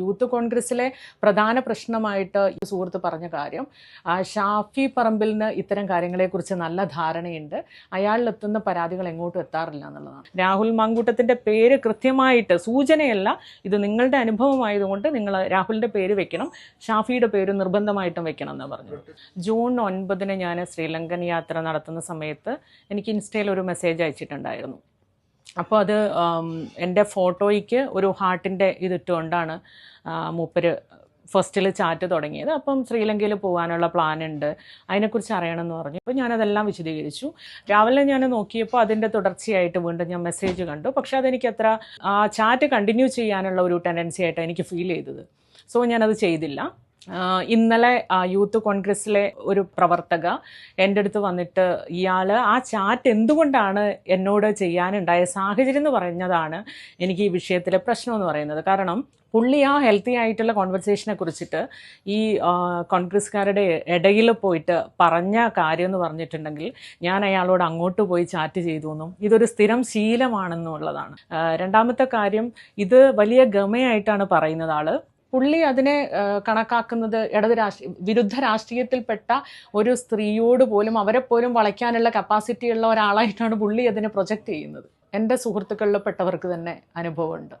Youth കോൺഗ്രസിലെ പ്രധാന പ്രശ്നമായിട്ട് ഈ സുഹൃത്ത് പറഞ്ഞ കാര്യം ഷാഫി പറമ്പിലിന് ഇത്തരം കാര്യങ്ങളെക്കുറിച്ച് നല്ല ധാരണയുണ്ട്. അയാളിലെത്തുന്ന പരാതികൾ എങ്ങോട്ടും എത്താറില്ല എന്നുള്ളതാണ്. രാഹുൽ മാങ്കൂട്ടത്തിന്റെ പേര് കൃത്യമായിട്ട് സൂചനയല്ല ഇത് നിങ്ങളുടെ അനുഭവമായതുകൊണ്ട് നിങ്ങൾ രാഹുലിന്റെ പേര് വെക്കണം ഷാഫിയുടെ പേര് നിർബന്ധമായിട്ടും വെക്കണം എന്ന് പറഞ്ഞു ജൂൺ ഒൻപതിന് ഞാൻ ശ്രീലങ്കൻ യാത്ര നടത്തുന്ന സമയത്ത് എനിക്ക് ഇൻസ്റ്റയിൽ ഒരു മെസ്സേജ് അയച്ചിട്ടുണ്ടായിരുന്നു. അപ്പോൾ അത് എന്റെ ഫോട്ടോയ്ക്ക് ഒരു ഹാർട്ടിന്റെ ഇതിട്ടുകൊണ്ടാണ് മൂപ്പര് ഫസ്റ്റിൽ ചാറ്റ് തുടങ്ങിയത്. അപ്പം ശ്രീലങ്കയിൽ പോകാനുള്ള പ്ലാൻ ഉണ്ട് അതിനെക്കുറിച്ച് അറിയണമെന്ന് പറഞ്ഞു. അപ്പോൾ ഞാനതെല്ലാം വിശദീകരിച്ചു. രാവിലെ ഞാൻ നോക്കിയപ്പോൾ അതിന്റെ തുടർച്ചയായിട്ട് വീണ്ടും ഞാൻ മെസ്സേജ് കണ്ടു. പക്ഷേ അതെനിക്ക് അത്ര ആ ചാറ്റ് കണ്ടിന്യൂ ചെയ്യാനുള്ള ഒരു ടെൻഡൻസി ആയിട്ടാണ് എനിക്ക് ഫീൽ ചെയ്തത്. സോ ഞാനത് ചെയ്തില്ല. ഇന്നലെ യൂത്ത് കോൺഗ്രസ്സിലെ ഒരു പ്രവർത്തക എന്റെ അടുത്ത് വന്നിട്ട് ഇയാൾ ആ ചാറ്റ് എന്തുകൊണ്ടാണ് എന്നോട് ചെയ്യാനുണ്ടായ സാഹചര്യം എന്ന് പറഞ്ഞതാണ് എനിക്ക് ഈ വിഷയത്തിലെ പ്രശ്നം എന്ന് പറയുന്നത്. കാരണം പുള്ളി ആ ഹെൽത്തി ആയിട്ടുള്ള കോൺവെർസേഷനെ കുറിച്ചിട്ട് ഈ കോൺഗ്രസ്സുകാരുടെ ഇടയിൽ പോയിട്ട് പറഞ്ഞ കാര്യം എന്ന് പറഞ്ഞിട്ടുണ്ടെങ്കിൽ ഞാൻ അയാളോട് അങ്ങോട്ട് പോയി ചാറ്റ് ചെയ്തു എന്നും ഇതൊരു സ്ഥിരം ശീലമാണെന്നുള്ളതാണ്. രണ്ടാമത്തെ കാര്യം ഇത് വലിയ ഗമയായിട്ടാണ് പറയുന്നത് ആൾ. പുള്ളി അതിനെ കണക്കാക്കുന്നത് ഇടത് രാഷ്ട്രീയ വിരുദ്ധ രാഷ്ട്രീയത്തിൽപ്പെട്ട ഒരു സ്ത്രീയോട് പോലും അവരെ പോലും വളയ്ക്കാനുള്ള കപ്പാസിറ്റി ഉള്ള ഒരാളായിട്ടാണ് പുള്ളി അതിനെ പ്രൊജക്റ്റ് ചെയ്യുന്നത്. എന്റെ സുഹൃത്തുക്കളിൽ പെട്ടവർക്ക് തന്നെ അനുഭവമുണ്ട്.